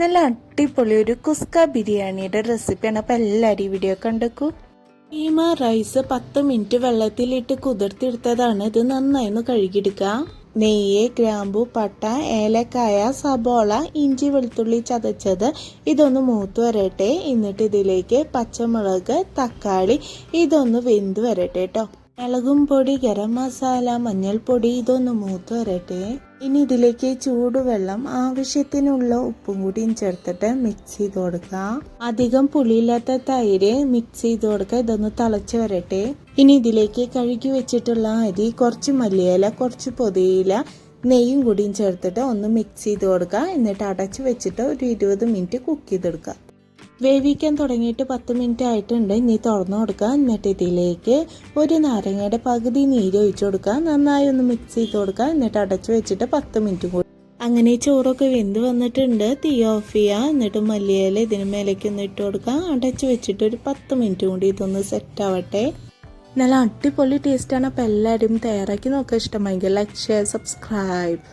നല്ല അടിപൊളി ഒരു കുസ്ക ബിരിയാണിയുടെ റെസിപ്പിയാണ്. അപ്പോൾ എല്ലാവരും ഈ വീഡിയോ കണ്ടേക്കൂ. കീമ റൈസ് പത്ത് മിനിറ്റ് വെള്ളത്തിലിട്ട് കുതിർത്തെടുത്തതാണ് ഇത് നന്നായി ഒന്ന് കഴുകിയെടുക്കുക. നെയ്യ് ഗ്രാമ്പു പട്ട ഏലക്കായ സബോള ഇഞ്ചി വെളുത്തുള്ളി ചതച്ചത് ഇതൊന്ന് മൂത്ത് വരട്ടെ. എന്നിട്ട് ഇതിലേക്ക് പച്ചമുളക് തക്കാളി ഇതൊന്ന് വെന്ത് വരട്ടെ കേട്ടോ മുളകും പൊടി ഗരം മസാല മഞ്ഞൾപ്പൊടി ഇതൊന്ന് മൂത്ത് വരട്ടെ ഇനി ഇതിലേക്ക് ചൂടുവെള്ളം ആവശ്യത്തിനുള്ള ഉപ്പും കൂടിയും ചേർത്തിട്ട് മിക്സ് ചെയ്ത് കൊടുക്കുക അധികം പുളിയില്ലാത്ത തൈര് മിക്സ് ചെയ്ത് കൊടുക്കുക. ഇതൊന്ന് തിളച്ച് വരട്ടെ. ഇനി ഇതിലേക്ക് കഴുകി വെച്ചിട്ടുള്ള അരി കുറച്ച് മല്ലിയില കുറച്ച് പൊതിയില നെയ്യും കൂടിയും ചേർത്തിട്ട് ഒന്ന് മിക്സ് ചെയ്ത് കൊടുക്കുക. എന്നിട്ട് അടച്ച് വെച്ചിട്ട് ഒരു ഇരുപത് മിനിറ്റ് കുക്ക് ചെയ്തെടുക്കുക. വേവിക്കാൻ തുടങ്ങിയിട്ട് പത്ത് മിനിറ്റ് ആയിട്ടുണ്ട്. ഇനി തുറന്നു കൊടുക്കുക എന്നിട്ട് ഇതിലേക്ക് ഒരു നാരങ്ങയുടെ പകുതി നീര് ഒഴിച്ചു കൊടുക്കുക നന്നായി ഒന്ന് മിക്സ് ചെയ്ത് കൊടുക്കുക എന്നിട്ട് അടച്ചു വെച്ചിട്ട് പത്ത് മിനിറ്റ് കൂടി. അങ്ങനെ ചോറൊക്കെ വെന്ത് വന്നിട്ടുണ്ട്. തീ ഓഫ് ചെയ്യുക എന്നിട്ട് മല്ലിയില ഇതിന് മേലേക്ക് ഒന്ന് ഇട്ട് കൊടുക്കുക അടച്ചു വെച്ചിട്ട് ഒരു പത്ത് മിനിറ്റ് കൂടി ഇതൊന്ന് സെറ്റ് ആവട്ടെ. നല്ല അടിപൊളി ടേസ്റ്റാണ് അപ്പോൾ എല്ലാവരും തയ്യാറാക്കി നോക്കുക. ഇഷ്ടമായെങ്കിൽ ലൈക്ക് ഷെയർ സബ്സ്ക്രൈബ്